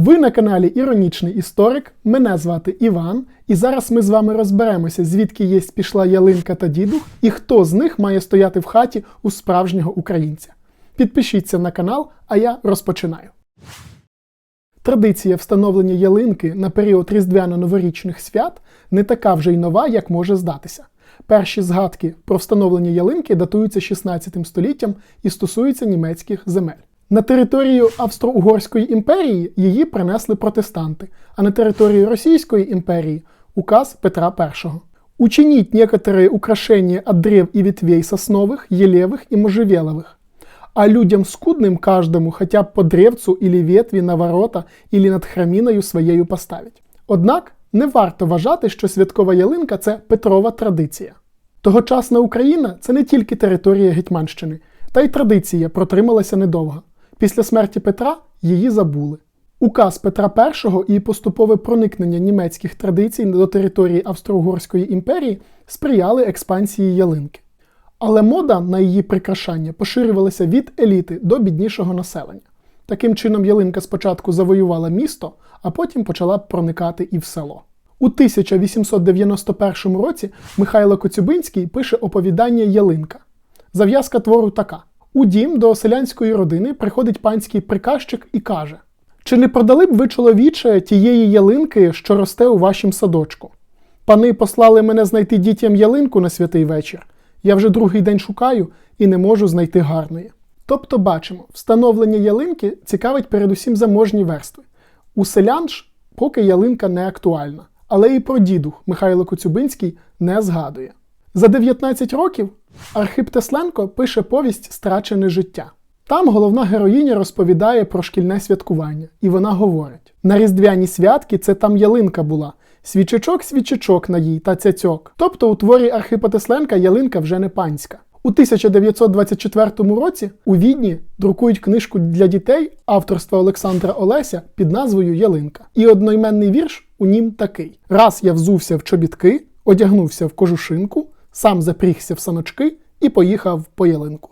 Ви на каналі Іронічний Історик. Мене звати Іван, і зараз ми з вами розберемося, звідки єсть пішла ялинка та дідух, і хто з них має стояти в хаті у справжнього українця. Підпишіться на канал, а я розпочинаю. Традиція встановлення ялинки на період різдвяно-новорічних свят не така вже й нова, як може здатися. Перші згадки про встановлення ялинки датуються 16 століттям і стосуються німецьких земель. На територію Австро-Угорської імперії її принесли протестанти, а на територію Російської імперії указ Петра І. Учинить некоторые украшения от древ и ветвей сосновых, елевых и можжевеловых, а людям скудным каждому хотя б по древцу или ветві на ворота, или над храміною своєю поставить. Однак не варто вважати, що святкова ялинка це Петрова традиція. Тогочасна Україна це не тільки територія Гетьманщини, та й традиція протрималася недовго. Після смерті Петра її забули. Указ Петра І і поступове проникнення німецьких традицій до території Австро-Угорської імперії сприяли експансії ялинки. Але мода на її прикрашання поширювалася від еліти до біднішого населення. Таким чином, ялинка спочатку завоювала місто, а потім почала проникати і в село. У 1891 році Михайло Коцюбинський пише оповідання Ялинка. Зав'язка твору така: у дім до селянської родини приходить панський приказчик і каже: Чи не продали б ви чоловіче тієї ялинки, що росте у вашім садочку? Пани послали мене знайти дітям ялинку на святий вечір. Я вже другий день шукаю і не можу знайти гарної. Тобто, бачимо, встановлення ялинки цікавить передусім заможні верстви. У селян ж поки ялинка не актуальна, але і про дідух Михайло Коцюбинський не згадує. За 19 років Архип Тесленко пише повість Страчене життя. Там головна героїня розповідає про шкільне святкування, і вона говорить: на різдвяні святки це там ялинка була. Свічечок, свічечок на їй та цяцьок. Тобто у творі Архипа Тесленка ялинка вже не панська. У 1924 році у Відні друкують книжку для дітей авторства Олександра Олеся під назвою Ялинка. І одноіменний вірш у нім такий: Раз я взувся в чобітки, одягнувся в кожушинку, сам запрігся в саночки і поїхав по ялинку.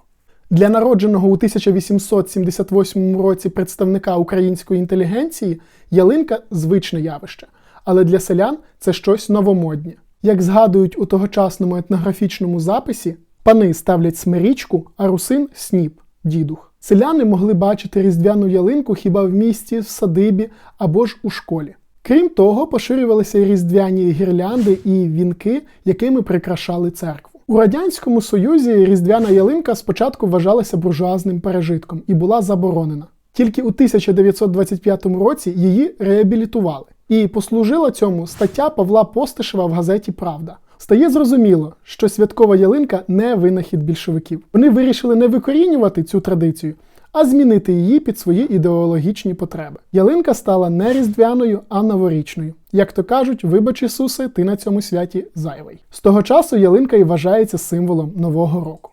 Для народженого у 1878 році представника української інтелігенції ялинка звичне явище, але для селян це щось новомоднє. Як згадують у тогочасному етнографічному записі, пани ставлять смирічку, а русин сніп, дідух. Селяни могли бачити різдвяну ялинку хіба в місті, в садибі або ж у школі. Крім того, поширювалися різдвяні гірлянди і вінки, якими прикрашали церкву. У Радянському Союзі різдвяна ялинка спочатку вважалася буржуазним пережитком і була заборонена. Тільки у 1925 році її реабілітували. І послужила цьому стаття Павла Постишева в газеті Правда. Стає зрозуміло, що святкова ялинка не винахід більшовиків. Вони вирішили не викорінювати цю традицію, а змінити її під свої ідеологічні потреби. Ялинка стала не різдвяною, а новорічною. Як то кажуть, вибач Ісусе, ти на цьому святі зайвий. З того часу ялинка і вважається символом Нового року.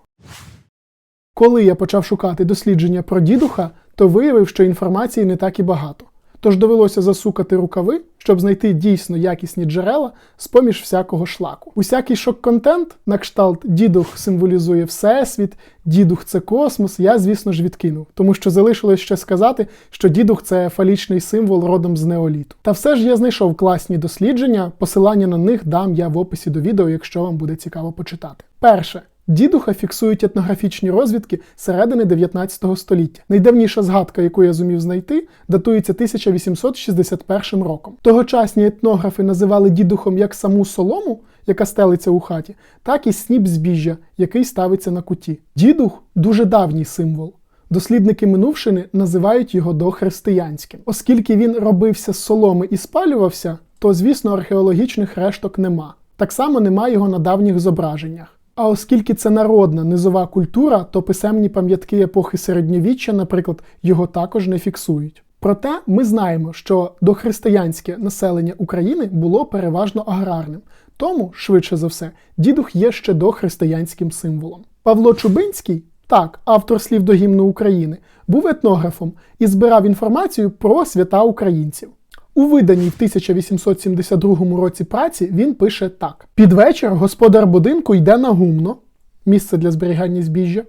Коли я почав шукати дослідження про дідуха, то виявив, що інформації не так і багато. Тож довелося засукати рукави, щоб знайти дійсно якісні джерела з поміж всякого шлаку. Усякий шок-контент, на кшталт дідух символізує всесвіт, дідух це космос, я, звісно ж, відкинув, тому що залишилось ще сказати, що дідух це фалічний символ родом з неоліту. Та все ж я знайшов класні дослідження, посилання на них дам я в описі до відео, якщо вам буде цікаво почитати. Перше. Дідуха фіксують етнографічні розвідки середини 19 століття. Найдавніша згадка, яку я зумів знайти, датується 1861 роком. Тогочасні етнографи називали дідухом як саму солому, яка стелиться у хаті, так і сніп збіжжя, який ставиться на куті. Дідух дуже давній символ. Дослідники минувшини називають його дохристиянським. Оскільки він робився з соломи і спалювався, то, звісно, археологічних решток нема. Так само нема його на давніх зображеннях. А оскільки це народна низова культура, то писемні пам'ятки епохи середньовіччя, наприклад, його також не фіксують. Проте ми знаємо, що дохристиянське населення України було переважно аграрним, тому, швидше за все, дідух є ще дохристиянським символом. Павло Чубинський, так, автор слів до гімну України, був етнографом і збирав інформацію про свята українців. У виданій в 1872 році праці він пише так: під вечір господар будинку йде на гумно, місце для зберігання збіжжя,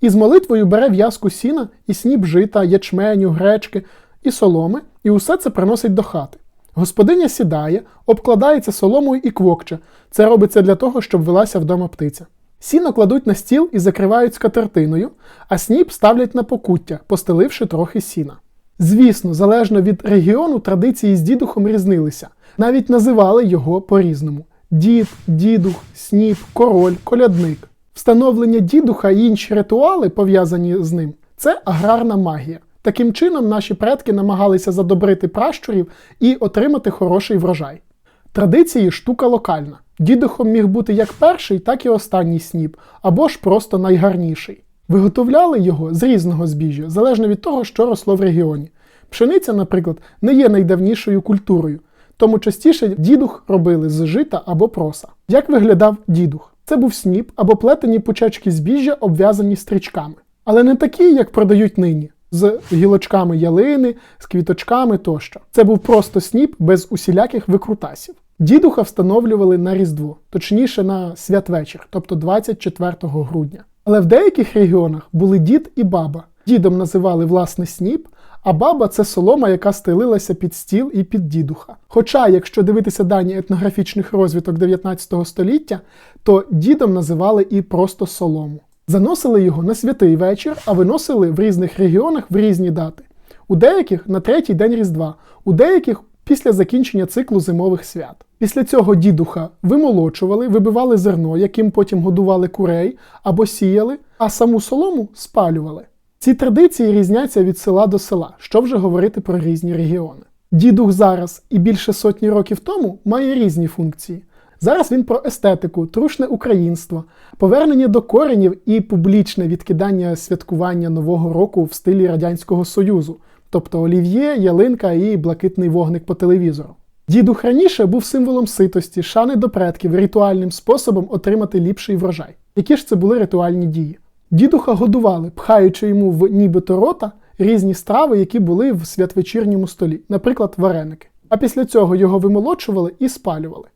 і з молитвою бере в'язку сіна і сніп жита, ячменю, гречки і соломи, і усе це приносить до хати. Господиня сідає, обкладається соломою і квокче. Це робиться для того, щоб велася вдома птиця. Сіно кладуть на стіл і закривають скатертиною, а сніп ставлять на покуття, постеливши трохи сіна. Звісно, залежно від регіону, традиції з дідухом різнилися, навіть називали його по-різному: дід, дідух, сніп, король, колядник. Встановлення дідуха і інші ритуали, пов'язані з ним, це аграрна магія. Таким чином, наші предки намагалися задобрити пращурів і отримати хороший врожай. Традиції штука локальна. Дідухом міг бути як перший, так і останній сніп, або ж просто найгарніший. Виготовляли його з різного збіжжя, залежно від того, що росло в регіоні. Пшениця, наприклад, не є найдавнішою культурою, тому частіше дідух робили з жита або проса. Як виглядав дідух? Це був сніп або плетені пучечки збіжжя, обв'язані стрічками. Але не такі, як продають нині, з гілочками ялини, з квіточками тощо. Це був просто сніп без усіляких викрутасів. Дідуха встановлювали на Різдво, точніше на святвечір, тобто 24 грудня. Але в деяких регіонах були дід і баба. Дідом називали власне сніп, а баба це солома, яка стелилася під стіл і під дідуха. Хоча, якщо дивитися дані етнографічних розвиток 19 століття, то дідом називали і просто солому. Заносили його на святий вечір, а виносили в різних регіонах в різні дати. У деяких на третій день Різдва, у деяких після закінчення циклу зимових свят. Після цього дідуха вимолочували, вибивали зерно, яким потім годували курей або сіяли, а саму солому спалювали. Ці традиції різняться від села до села, що вже говорити про різні регіони. Дідух зараз і більше сотні років тому має різні функції. Зараз він про естетику, трушне українство, повернення до коренів і публічне відкидання святкування Нового року в стилі Радянського Союзу, тобто олів'є, ялинка і блакитний вогник по телевізору. Дідух раніше був символом ситості, шани до предків, ритуальним способом отримати ліпший врожай. Які ж це були ритуальні дії? Дідуха годували, пхаючи йому в нібито рота різні страви, які були в святвечірньому столі, наприклад, вареники. А після цього його вимолочували і спалювали.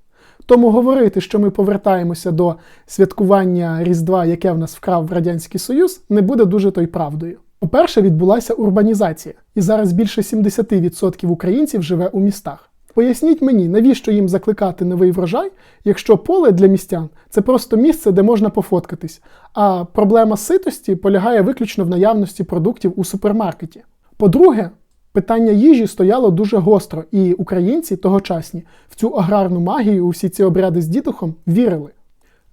Тому говорити, що ми повертаємося до святкування Різдва, яке в нас вкрав Радянський Союз, не буде дуже то правдою. По-перше, відбулася урбанізація, і зараз більше 70% українців живе у містах. Поясніть мені, навіщо їм закликати новий врожай, якщо поле для містян це просто місце, де можна пофоткатись, а проблема ситості полягає виключно в наявності продуктів у супермаркеті. По-друге, питання їжі стояло дуже гостро, і українці тогочасні в цю аграрну магію у всі ці обряди з дідухом вірили.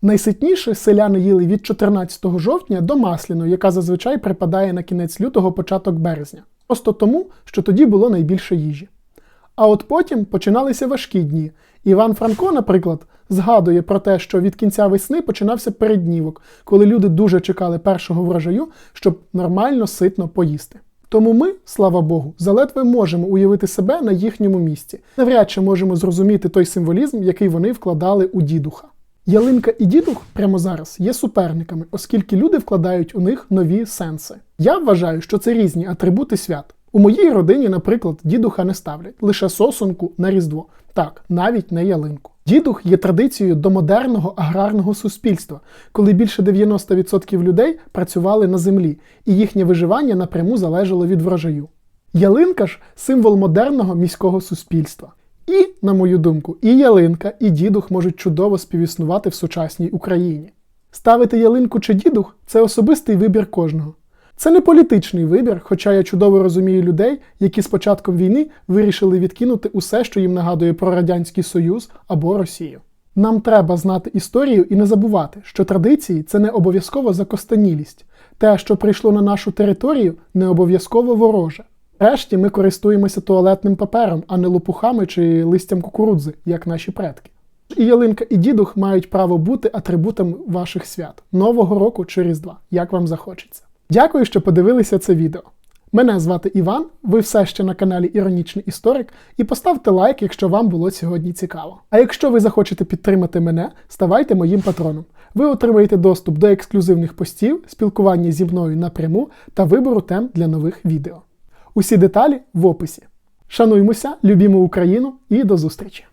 Найситніше селяни їли від 14 жовтня до масляну, яка зазвичай припадає на кінець лютого, початок березня, просто тому, що тоді було найбільше їжі. А от потім починалися важкі дні. Іван Франко, наприклад, згадує про те, що від кінця весни починався переднівок, коли люди дуже чекали першого врожаю, щоб нормально ситно поїсти. Тому ми, слава Богу, заледве можемо уявити себе на їхньому місці. Навряд чи можемо зрозуміти той символізм, який вони вкладали у дідуха. Ялинка і дідух прямо зараз є суперниками, оскільки люди вкладають у них нові сенси. Я вважаю, що це різні атрибути свят. У моїй родині, наприклад, дідуха не ставлять лише сосунку на різдво, так, навіть не ялинку. Дідух є традицією до модерного аграрного суспільства, коли більше 90% людей працювали на землі, і їхнє виживання напряму залежало від врожаю. Ялинка ж символ модерного міського суспільства. І, на мою думку, і ялинка, і дідух можуть чудово співіснувати в сучасній Україні. Ставити ялинку чи дідух це особистий вибір кожного. Це не політичний вибір, хоча я чудово розумію людей, які з початком війни вирішили відкинути усе, що їм нагадує про Радянський Союз або Росію. Нам треба знати історію і не забувати, що традиції це не обов'язково закостенілість. Те, що прийшло на нашу територію, не обов'язково вороже. Решті ми користуємося туалетним папером, а не лопухами чи листям кукурудзи, як наші предки. І ялинка, і дідух мають право бути атрибутом ваших свят Нового року чи Різдва, як вам захочеться. Дякую, що подивилися це відео. Мене звати Іван, ви все ще на каналі Іронічний Історик, і поставте лайк, якщо вам було сьогодні цікаво. А якщо ви захочете підтримати мене, ставайте моїм патроном. Ви отримаєте доступ до ексклюзивних постів, спілкування зі мною напряму та вибору тем для нових відео. Усі деталі в описі. Шануймося, любімо Україну і до зустрічі!